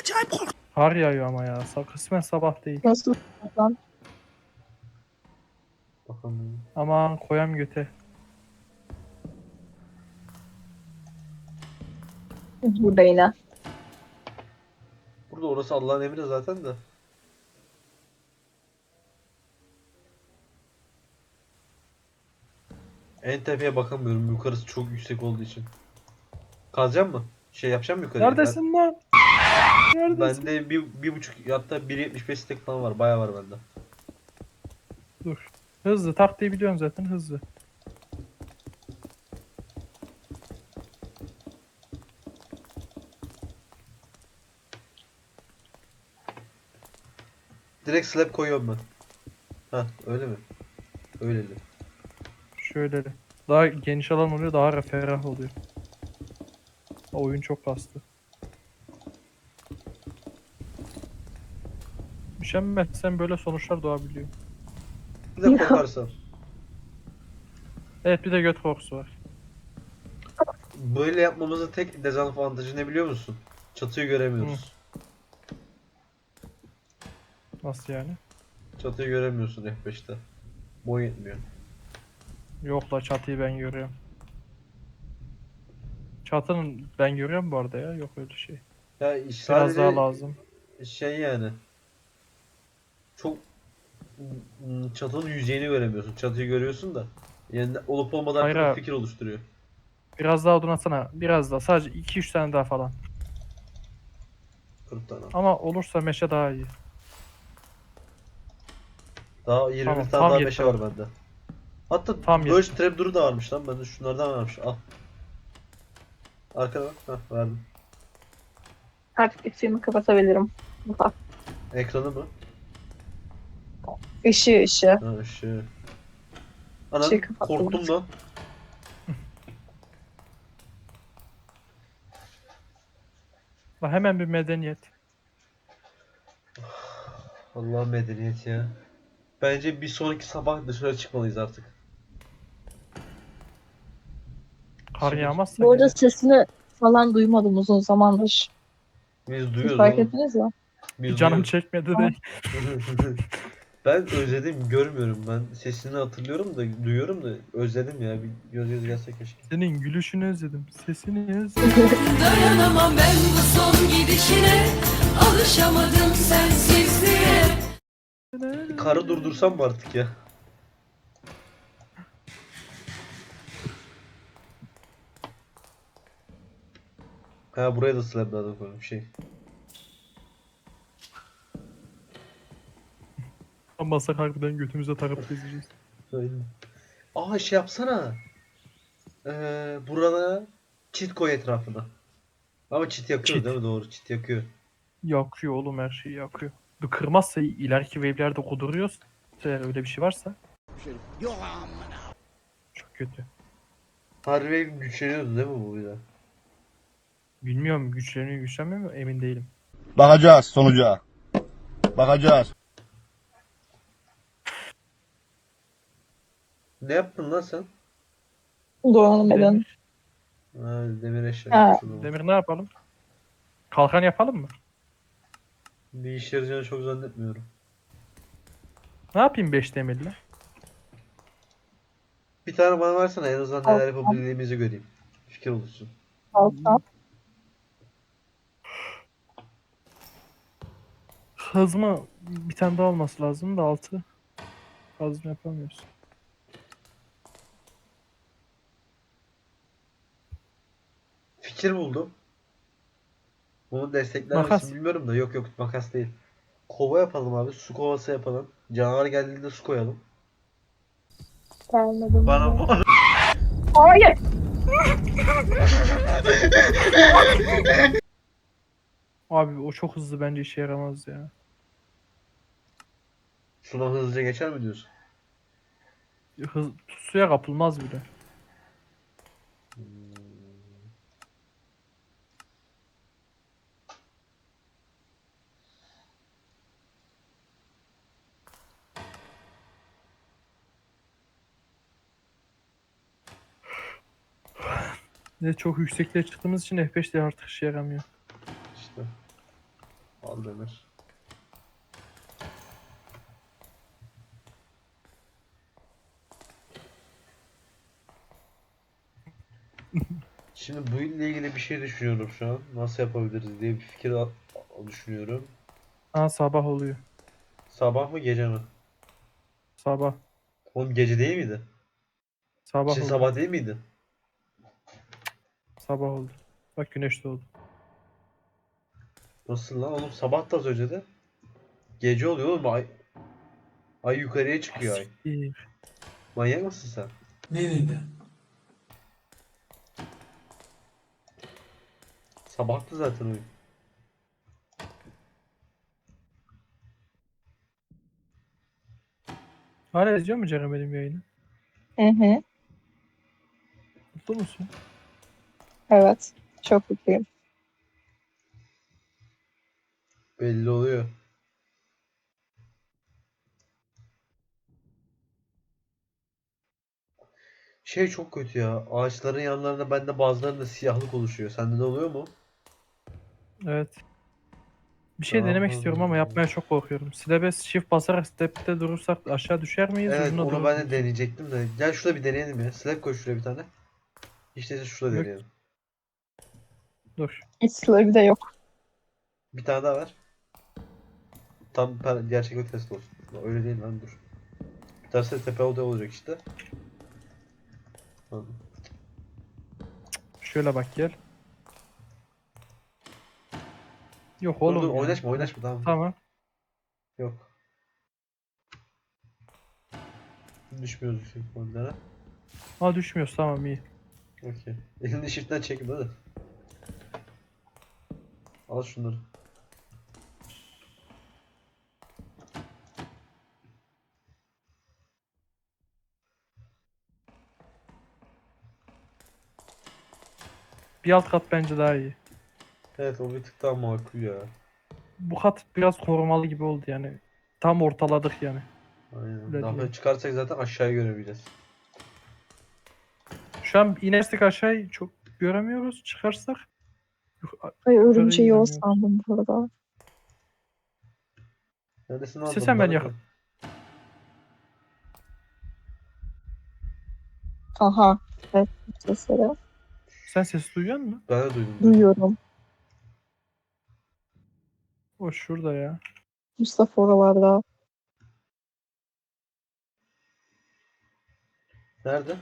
Acayip korktum. Kar yağıyor ama ya. Kısmen sabah değil. Nasıl lan? Bakalım. Aman koyam göte. Burada yine. Burada orası Allah'ın emri zaten de. En tepeye bakamıyorum. Yukarısı çok yüksek olduğu için. Kazacak mı? Şey yapacağım mı yukarıya? Neredesin lan? Neredesin? bende bir, bir buçuk hatta 1.75 stek falan var. Bayağı var bende. Dur. Hızlı taktiği biliyorsun zaten hızlı. Direkt slab koyuyorum ben. Ha öyle mi? Öyleli. Şöyle. Daha geniş alan oluyor daha ferah oluyor. Oyun çok kastı. Üşenmezsen böyle sonuçlar doğabiliyor. Bir de koparsam. Evet bir de göt korkusu var. Böyle yapmamızın tek dezavantajı ne biliyor musun? Çatıyı göremiyoruz. Nasıl yani? Çatıyı göremiyorsun F5'te. Boy yetmiyor. Yok la çatıyı ben görüyorum. Çatının ben görüyorum bu arada ya. Yok öyle şey. Ya iş Biraz sadece daha lazım. şey yani. Çok çatının yüzeyini göremiyorsun. Çatıyı görüyorsun da. Yani olup olmadan Hayır abi. fikir oluşturuyor. Biraz daha odun atsana. Biraz daha. Sadece 2-3 tane daha falan. 40 tane. Ama olursa meşe daha iyi. Daha 20 Tamam, tane tam daha yeter. meşe var bende. Hatta Tam Birch Trapdoor'u da varmış lan. Bende şunlardan varmış. Al. Arkada bak. Heh, verdim. Artık ışığımı kapatabilirim. Ekranı mı? Işığı ışığı. Ha ışığı. Anam Şey kapattım. korktum lan. Bak hemen bir medeniyet. Allah medeniyet ya. Bence bir sonraki sabah dışarı çıkmalıyız artık. Kar Şimdi- yağmazsa Bu arada sesini falan duymadım uzun zamandır. Biz Siz duyuyoruz fark oğlum. ettiniz mi? Biz Canım duyuyoruz. çekmedi de. ben özledim görmüyorum ben sesini hatırlıyorum da duyuyorum da özledim ya bir göz göz gelse keşke. Senin gülüşünü özledim. Sesini özledim. Dayanamam ben bu son gidişine Alışamadım sensizliğe Karı durdursam mı artık ya? Ha buraya da slablardan koydum şey. Masa harbiden götümüze takıp gezeceğiz. Aynen. Aa şey yapsana. Ee, burada çit koy etrafına. Ama çit yakıyor Çit. değil mi? Doğru çit yakıyor. Yakıyor oğlum her şeyi yakıyor. Bu kırmazsa ileriki wave'lerde kuduruyorsa eğer öyle bir şey varsa çok kötü. Harvey güçleniyordu değil mi bu bir de? Bilmiyorum güçleniyor güçlenmiyor mu emin değilim. Bakacağız sonuca. Bakacağız. Ne yaptın lan sen? Demir, Ha, demir eşya. Ha. oğlum. demir ne yapalım? Kalkan yapalım mı? Bir işe yarayacağını çok zannetmiyorum. Ne yapayım 5 demirle? Bir tane bana versene en azından neler yapabildiğimizi göreyim. Fikir oluşsun. Altta. Kazma bir tane daha olması lazım da altı. Kazma yapamıyoruz. Fikir buldum. Bunu destekler Makas. misin bilmiyorum da yok yok makas değil. Kova yapalım abi. Su kovası yapalım. Canavar geldiğinde su koyalım. Gelmedim. Bana bu Hayır. Abi o çok hızlı bence işe yaramaz ya. Suna hızlıca geçer mi diyorsun? Hız, suya kapılmaz bile. Bir de çok yüksekliğe çıktığımız için F5 de artık işe yaramıyor. İşte. Al Demir. Şimdi bu ile ilgili bir şey düşünüyorum şu an. Nasıl yapabiliriz diye bir fikir al- düşünüyorum. Ha sabah oluyor. Sabah mı gece mi? Sabah. Oğlum gece değil miydi? Sabah oldu. sabah değil miydi? Sabah oldu. Bak güneş doğdu. Nasıl lan oğlum sabah da az önce de. Gece oluyor oğlum ay. Ay yukarıya çıkıyor ay. Siktir. Manyak mısın sen? Nerede? Sabahtı zaten oyun. Hala izliyor mu Ceren benim yayını? Hı hı. Mutlu musun? Evet. Çok mutluyum. Belli oluyor. Şey çok kötü ya. Ağaçların yanlarında bende bazılarında siyahlık oluşuyor. Sende de oluyor mu? Evet. Bir şey denemek istiyorum ama yapmaya çok korkuyorum. Silabes shift basarak step'te durursak aşağı düşer miyiz? Evet Ucunda onu durur ben de deneyecektim de. Gel şurada bir deneyelim ya. Slap koy şuraya bir tane. İşte şurada Yok. deneyelim. Dur. Sıra de yok. Bir tane daha ver. Tam per- gerçeklik test olsun. Öyle değil lan dur. Bir de tepe odaya olacak işte. Tamam. Şöyle bak gel. Yok Dur oğlum. dur ya. oynaşma oynaşma tamam. Tamam. Yok. Düşmüyoruz yüksek ihtimalle. Ha düşmüyoruz tamam iyi. Okey. Elini shift'ten çekin hadi. Al şunları. Bir alt kat bence daha iyi. Evet o bir tık daha makul ya. Bu kat biraz korumalı gibi oldu yani. Tam ortaladık yani. Aynen. Öyle Daha çıkarsak zaten aşağıya görebileceğiz. Şu an inersek aşağıyı çok göremiyoruz. Çıkarsak. Ay örümceği o sandım bu arada. Neredesin lan? İstesem ben Bunlar yak- ne? Aha. Evet. Sesleri. Sen ses duyuyor musun? Ben de duydum. Duyuyorum. O şurada ya. Mustafa oralarda. Nerede?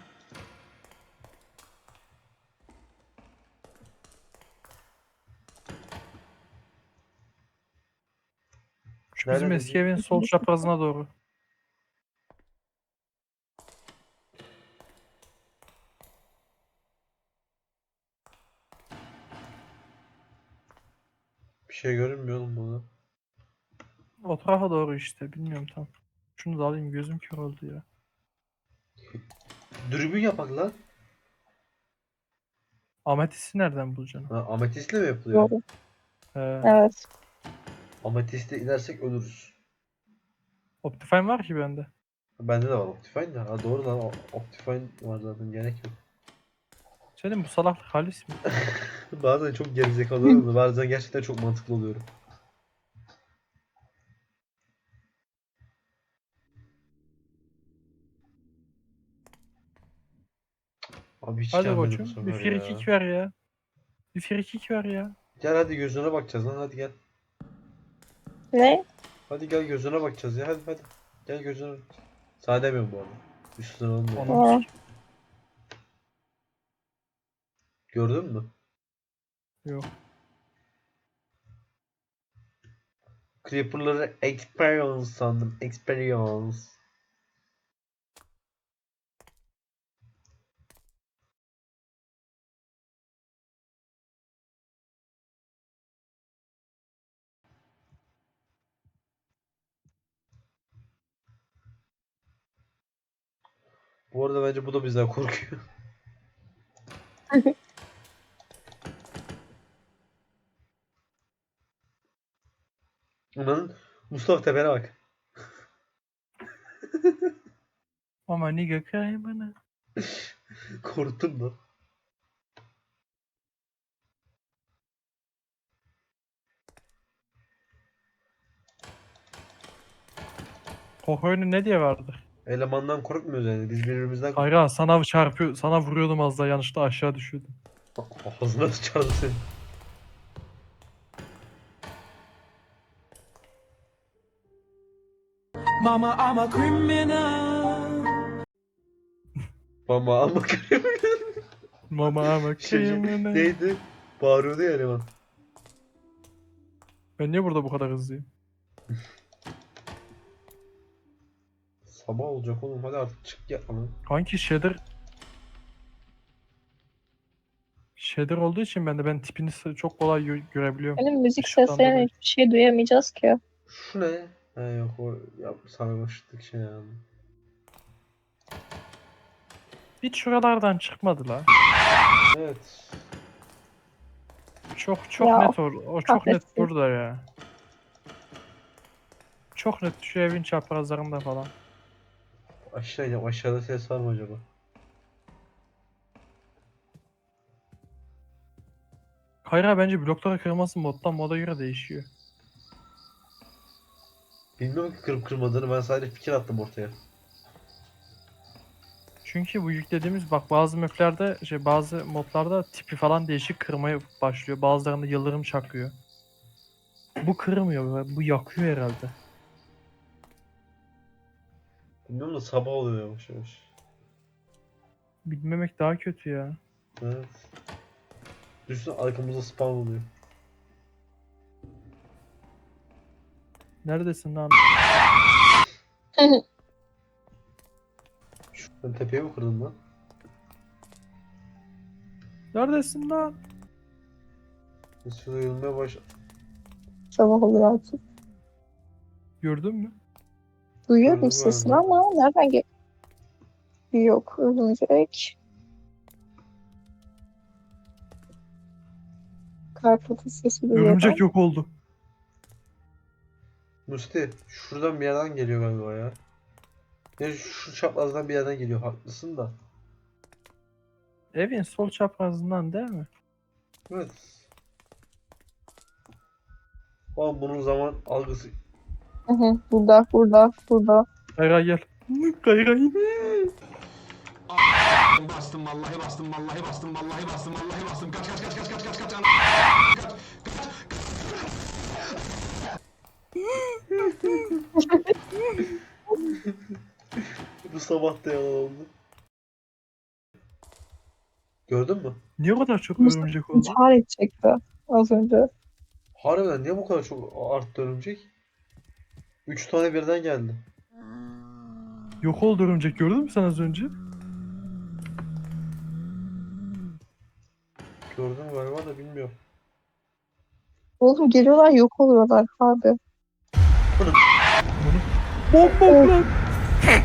Şu Nerede bizim eski evin sol çaprazına doğru. Bir şey görünmüyor oğlum burada. O tarafa doğru işte. Bilmiyorum tam. Şunu da alayım. Gözüm kör oldu ya. Dürbün yapak lan. Ametist'i nereden bulacaksın? Ha, ametistle mi yapılıyor? Doğru. Evet. Ametistle inersek ölürüz. Optifine var ki bende. Bende de var Optifine de. Ha doğru lan Optifine var zaten gerek yok. Senin bu salaklık halis mi? bazen çok gerizekalı oluyorum bazen gerçekten çok mantıklı oluyorum. Abi hiç Hadi koçum. Bir free ya. kick ver ya. Bir free kick ver ya. Gel hadi gözüne bakacağız lan hadi gel. Ne? Hadi gel gözüne bakacağız ya hadi hadi. Gel gözüne bak. Sana demiyorum bu arada. Üstüne olmuyor. Onu Aa. Gördün mü? Yok. Creeper'ları experience sandım. Experience. Bu arada bence bu da bizden korkuyor. Ulan Mustafa tepene bak. Ama ne gökü bana. Korktun mu? Hohoy'un ne diye vardı? Elemandan korkmuyoruz yani. Biz birbirimizden Kayra sana çarpıyor, sana vuruyordum az da yanlışlıkla aşağı düşüyordum. Ağzına sıçardı seni. Mama, I'm a criminal. Mama ama Mama ama şey, kıyımını. neydi? Bağırıyordu ya eleman. Ben niye burada bu kadar hızlıyım? Sabah olacak oğlum hadi artık çık ya ama. Kanki shader Shader olduğu için ben de ben tipini çok kolay gö- görebiliyorum. Benim müzik Işıktan dolayı. hiçbir şey duyamayacağız ki. Şu ne? Ha yok o yap sarmaşıklık şey yani. Hiç şuralardan çıkmadı la. Evet. Çok çok Ya, net or o çok net kahretsin. burada ya. Çok net şu evin çaprazlarında falan. Aşağı ineceğim. Aşağıda ses var mı acaba? Kayra bence bloklara kırması moddan moda göre değişiyor. Bilmiyorum ki kırıp kırmadığını ben sadece fikir attım ortaya. Çünkü bu yüklediğimiz bak bazı map'lerde şey bazı modlarda tipi falan değişik kırmaya başlıyor. Bazılarında yıldırım çakıyor. Bu kırmıyor bu yakıyor herhalde. Bilmiyorum da sabah oluyor yavaş yavaş. Bilmemek daha kötü ya. Evet. Düşünsene arkamızda spawn oluyor. Neredesin lan? Ben tepeye mi kırdım lan? Neredesin lan? Şurada yürümeye baş... Sabah olur artık. Gördün mü? Duyuyorum Gördüm sesini ama nereden gel? Yok örümcek. Karpatı sesi duyuyorum. Örümcek yok oldu. Musti şuradan bir yerden geliyor galiba ya. Ya şu çaprazdan bir yerden geliyor haklısın da. Evin sol çaprazından değil mi? Evet. Ama bunun zaman algısı Hı hı, burada, burada, burada. Kayra gel. Kayra in. Bastım vallahi bastım vallahi bastım vallahi bastım vallahi bastım. Kaç kaç kaç kaç kaç kaç kaç. Bu sabah da yalan. Gördün mü? Niye o kadar çok örümcek oldu? İntihar edecekti az önce. Harbiden niye bu kadar çok arttı örümcek? 3 tane birden geldi. Yok oldu örümcek gördün mü sen az önce? Gördüm galiba da bilmiyorum. Oğlum geliyorlar yok oluyorlar abi. Bomba lan.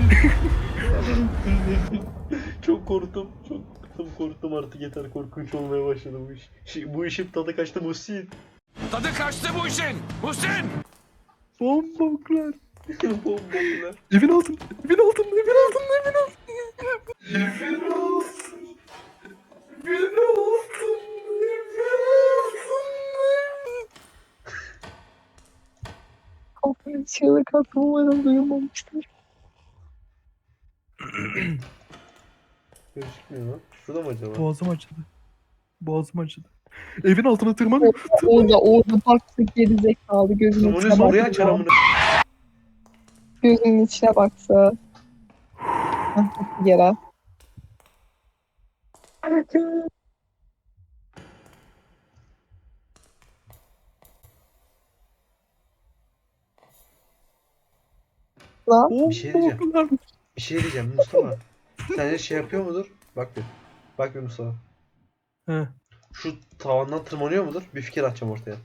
çok korktum. Çok korktum, korktum artık yeter korkunç olmaya başladı bu iş. Şey, bu işin tadı kaçtı Muhsin. Tadı kaçtı bu işin. Hüseyin. Bomboklar. Bombalar. Evin altında. Evin altında. Evin altında. Evin altında. Evin altında. Evin altında. Kafayı çığlık attım umarım duyulmamıştır. Gözükmüyor lan. Şurada mı acaba? Boğazım acıdı. Boğazım acıdı. Evin altına tırmanıyor. Orada orada baktı geri zekalı gözünün Tırmanıyorsa içine oraya baktı. açar amına. Gözünün içine baktı. Ah, Yere. Lan Bir şey diyeceğim. Bir şey diyeceğim Mustafa. Sence şey yapıyor mudur? Bak bir. Bak bir Mustafa. He. Şu tavandan tırmanıyor mudur? Bir fikir atacağım ortaya.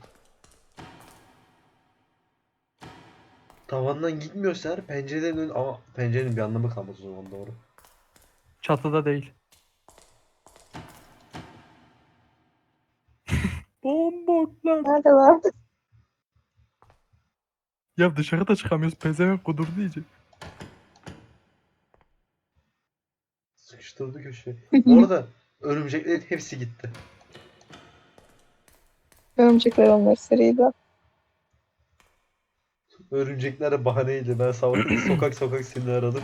Tavandan gitmiyorsa eğer pencereden ön... Ama pencerenin bir anlamı kalmaz o zaman doğru. Çatıda değil. Bomboklar. nerede lan? Ya dışarıda çıkamıyoruz. Pezevenk kudurdu iyice. Sıkıştırdı köşeye. Bu arada örümceklerin hepsi gitti. Örümcekler onlar seriydi. Örümcekler bahaneydi. Ben sabah sokak sokak seni aradım.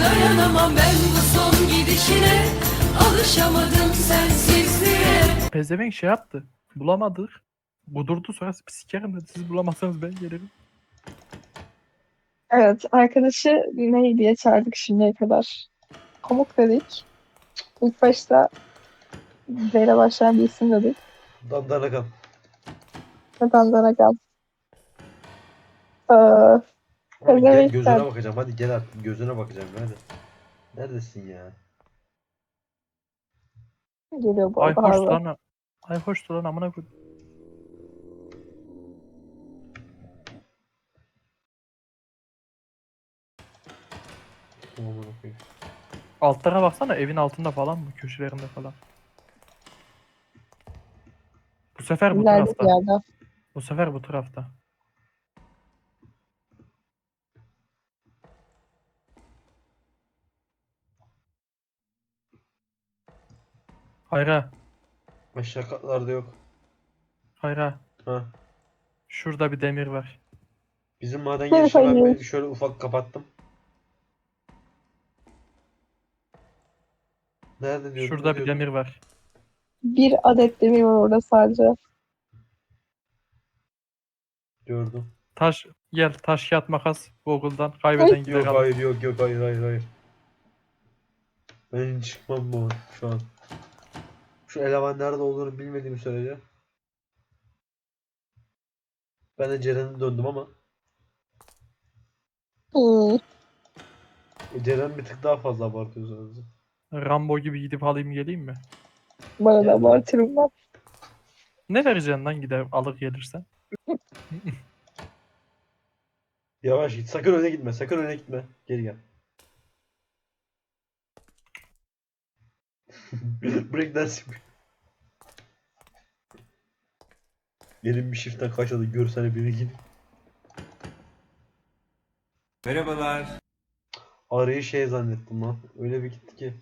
Dayanamam ben bu son gidişine Alışamadım sensizliğe Pezevenk şey yaptı. Bulamadık. Budurdu sonra sikerim dedi. Siz bulamazsanız ben gelirim. Evet, arkadaşı ne diye çağırdık şimdiye kadar? Komuk dedik. İlk başta Z ile başlayan bir isim dedik. Dandanakan. Neden Danagan? Ee, Abi gel, gözüne der. bakacağım. Hadi gel artık. Gözüne bakacağım. Hadi. Neredesin ya? geliyor bu Ay hoş lan. Ay hoş lan amına okuyayım. Altlara baksana evin altında falan mı? Köşelerinde falan. Bu sefer bu İleride bir tarafta. yerde. Bu sefer bu tarafta. Hayra, Aşağı katlarda yok. hayra. Ha. Şurada bir demir var. Bizim maden Hayır, girişini ben hayır. bir şöyle ufak kapattım. Nerede diyordun? Şurada bir demir var. Bir adet demir var orada sadece. Gördüm. Taş, gel taş kağıt makas Google'dan kaybeden gider Yok alır. hayır yok yok hayır hayır hayır. Ben çıkmam bu şu an. Şu eleman nerede olduğunu bilmediğim sürece. Ben de Ceren'e döndüm ama Hmm. e, Ceren bir tık daha fazla abartıyor sadece. Rambo gibi gidip alayım geleyim mi? Bana da abartırım ben. Ne vereceksin lan gider alır gelirsen? Yavaş git sakın öne gitme sakın öne gitme. Geri gel. Breakdance yapıyor. Gelin bir shift'ten kaçladı görsene biri gibi. Merhabalar. Arayı şey zannettim lan. Öyle bir gitti ki.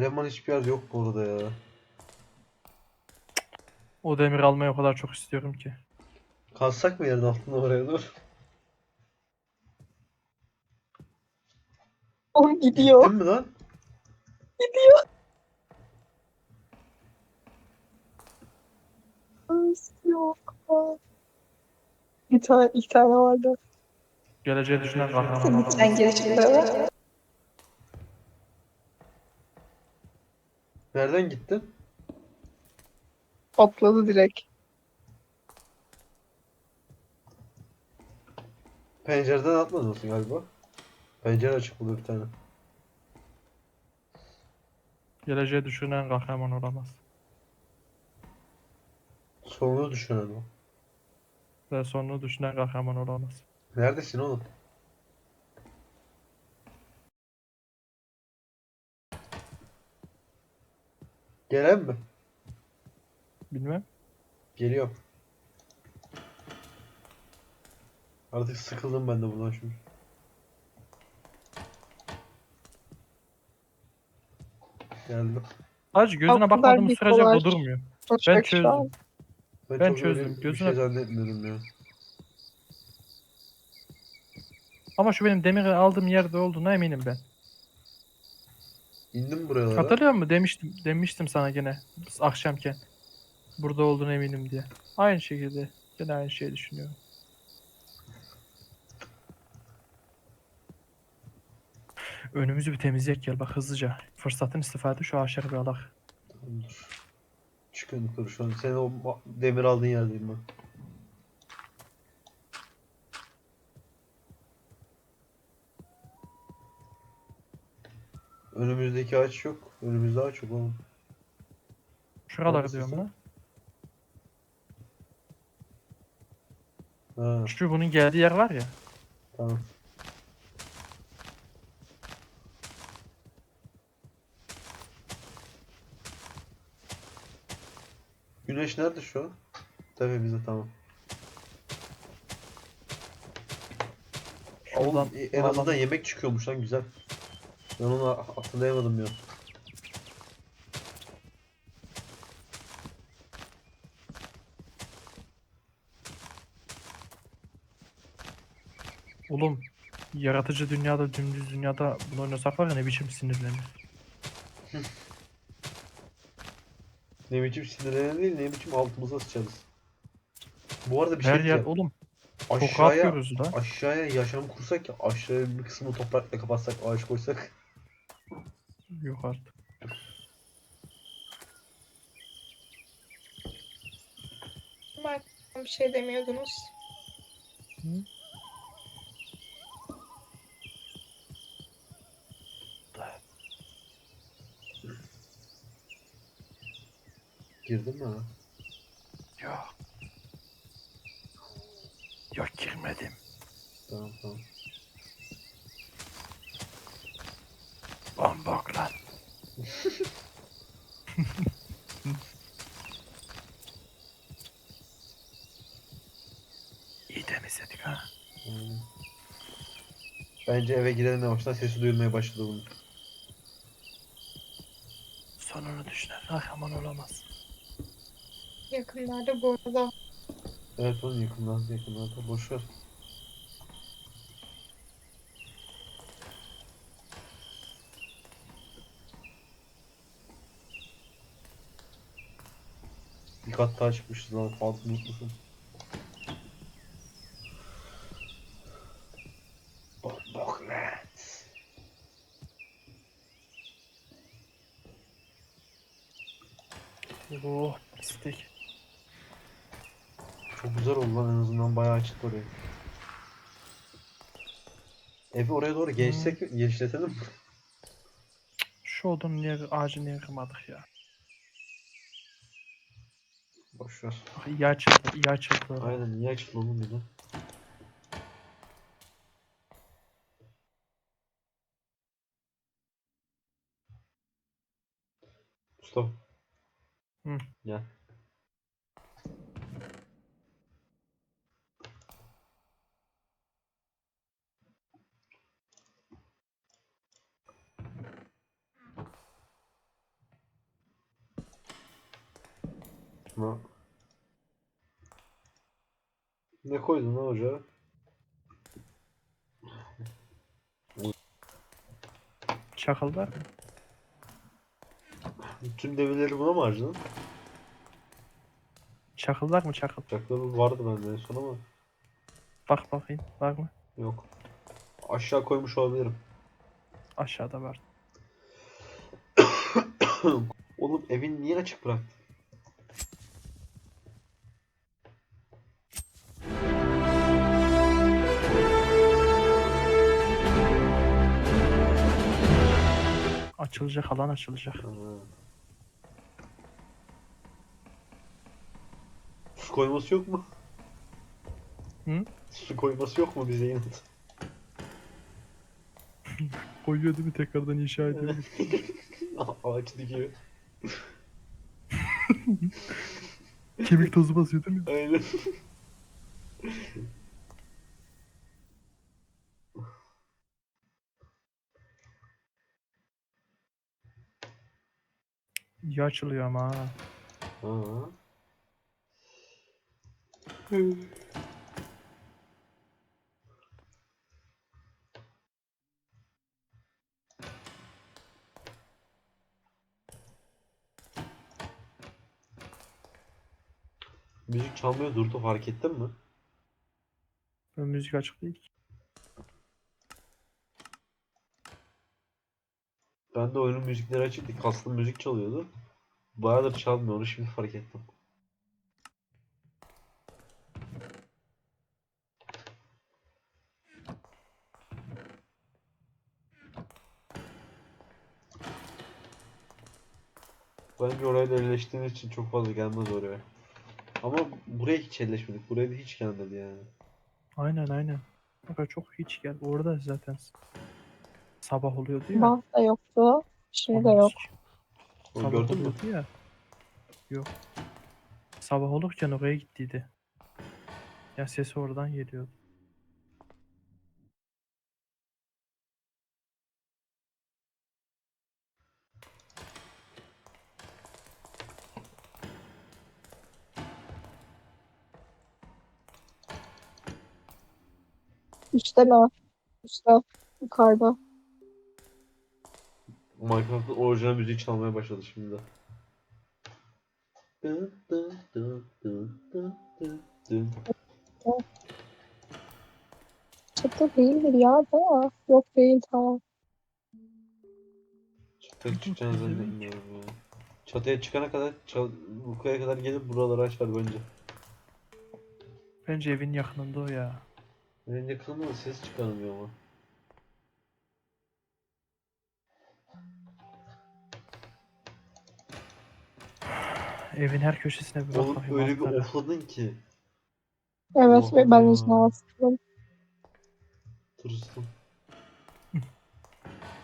Eleman hiçbir yer yok bu arada ya. O demir almayı o kadar çok istiyorum ki. Kalsak mı yerin altında oraya dur. O gidiyor. Gittin mi lan? Yok. Bir tane, iki tane vardı. Geleceği düşünen kahraman. Sen girişinde mi? Nereden gittin? Atladı direkt. Pencereden atmadın galiba. Pencere açık burada bir tane. Geleceği düşünen kahraman olamaz. Sorunu düşünen o. Ve sonunu düşünen kahraman olamaz. Neredesin oğlum? Gelen mi? Bilmem. Geliyorum. Artık sıkıldım ben de bundan şimdi. Geldim. Sadece gözüne Kapılar bakmadığımız bir sürece kolay. bu durmuyor. Uçak çözdüm. Ben çok çözdüm. öyle Bir Gözüne- şey zannetmiyorum ya. Ama şu benim demiri aldığım yerde olduğuna eminim ben. İndim buralara. Hatırlıyor musun? Demiştim, demiştim sana gene akşamken. Burada olduğuna eminim diye. Aynı şekilde. Gene aynı şeyi düşünüyorum. Önümüzü bir temizleyek gel bak hızlıca. Fırsatın istifade şu ağaçları bir alak. Dur. Çıkın yukarı şu an. Sen o demir aldığın yerdeyim ben. Önümüzdeki ağaç yok. Önümüzde ağaç yok oğlum. Şuraları Neredesin diyorum lan. Ha Şu bunun geldiği yer var ya. tamam. Güneş nerede şu an? Tepemizde tamam. Şuradan Oğlum, en azından yemek çıkıyormuş lan güzel. Ben onu hatırlayamadım ya. Oğlum yaratıcı dünyada dümdüz dünyada bunu oynasak var ya ne biçim sinirlenir. Ne biçim sinirlenen değil ne biçim altımıza sıçarız. Bu arada bir şey Her yer diyeceğim. oğlum Aşağıya, aşağıya yaşam kursak ya aşağıya bir kısmını toprakla kapatsak ağaç koysak. Yok artık. Ama bir şey demiyordunuz. Girdin mi ha? Yok. Yok girmedim. Tamam tamam. Bambak lan. İyi temizledik ha. Aynen. Bence eve girelim yavaştan sesi duyulmaya başladı bunun. Sonunu düşünen kahraman olamaz. Yakınlarda bu arada Evet oğlum yakınlarda yakınlarda boş ver. Bir kat daha çıkmışız lan fazla mutlusun. Pislik. Çok güzel oldu lan en azından bayağı açık oraya. Evi oraya doğru genişsek genişletelim mi? Şu odun niye ağacı niye kırmadık ya? Boş ver. Bak iyi açıldı, iyi açıldı. Aynen niye açık oğlum bir de? Mustafa. Hı. Gel. Ne? Ne koydun lan ocağa? Çakıl var mı? Tüm demirleri buna mı harcadın? Çakıl var mı çakıl? Bıçakları vardı bende en son ama Bak bakayım var mı? yok. Aşağı koymuş olabilirim. Aşağıda var. Oğlum evin niye açık bıraktın? Açılacak alan açılacak. Su koyması yok mu? Hı? Su koyması yok mu bize yine? Koyuyor değil mi tekrardan inşa ediyor. Ağaç dikiyor. Kemik tozu basıyor değil mi? Aynen. İyi açılıyor ama ha. Müzik çalmaya durdu fark ettin mi? Ben müzik açık değil ki. Ben de oyunun müzikleri açıktı. Kaslı müzik çalıyordu. Bayağıdır çalmıyor onu şimdi fark ettim. Bence orayla elleştiğiniz için çok fazla gelmez oraya. Ama buraya hiç elleşmedik. Buraya da hiç gelmedi yani. Aynen aynen. Bak çok hiç gel. Orada zaten Sabah oluyordu ya. Bant da yoktu. Şimdi de yok. Sabah Gördün mü? oluyordu ya. Yok. Sabah olurken oraya gittiydi. Ya sesi oradan geliyordu. Üçte mi? Üçte. Yukarıda. Minecraft'ın orijinal müziği çalmaya başladı şimdi. Dın. Çatı değildir ya mi? Yok değil tamam. Çatıya çıkacağını zannetmiyorum ya. Çatıya çıkana kadar, çal- Luka'ya kadar gelip buraları açar bence. Bence evin yakınında o ya. Benim yakınımda da ses çıkarmıyor ama. Evin her köşesine bir bak Oğlum bakayım. öyle bir altlara. ofladın ki. Evet ve ben ya. yüzüne bastım. Tırstım.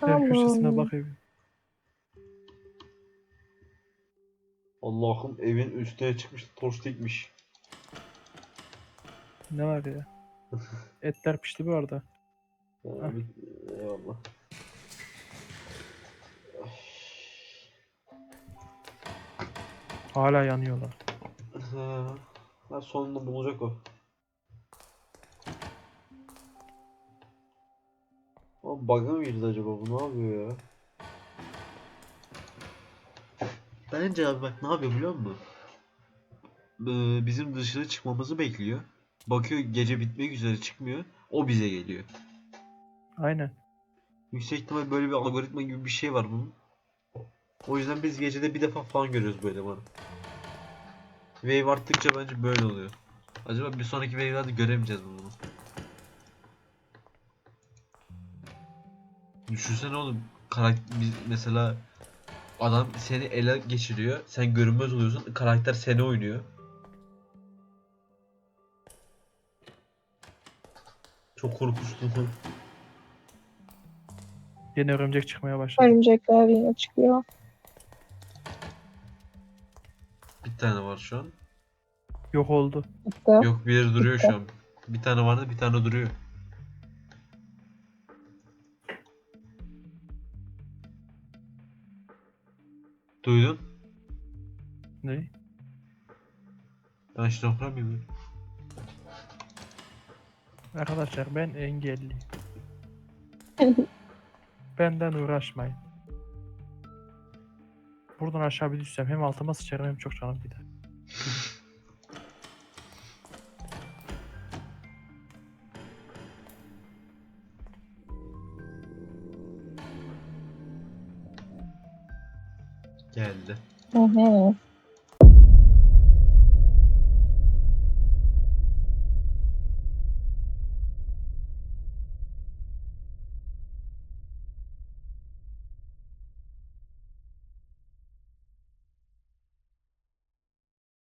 Her köşesine bak evin. Allah'ım evin üstüne çıkmış torç dikmiş. Ne var ya? Etler pişti bu arada. Ya, Heh. bir- eyvallah. Hala yanıyorlar. Ha, ha, sonunda bulacak o. Ama bug'a mı girdi acaba bu ne yapıyor ya? Bence abi bak ne yapıyor biliyor musun? Ee, bizim dışarı çıkmamızı bekliyor. Bakıyor gece bitmek üzere çıkmıyor. O bize geliyor. Aynen. Yüksek ihtimal böyle bir algoritma gibi bir şey var bunun. O yüzden biz gecede bir defa falan görüyoruz böyle bana. Wave arttıkça bence böyle oluyor. Acaba bir sonraki wave'lerde göremeyeceğiz mi bunu? Düşünsene oğlum. Karakter biz mesela adam seni ele geçiriyor. Sen görünmez oluyorsun. Karakter seni oynuyor. Çok korkunçtu. Yeni örümcek çıkmaya başladı. Örümcekler yine çıkıyor. Bir tane var şu an. Yok oldu. Bitti. Yok biri duruyor şu an. Bir tane vardı bir tane duruyor. Duydun? Ne? Ben şizofren miyim? Arkadaşlar ben engelliyim. Benden uğraşmayın. Buradan aşağı bir düşsem hem altıma sıçarım hem çok canım gider. Geldi. Hı hı.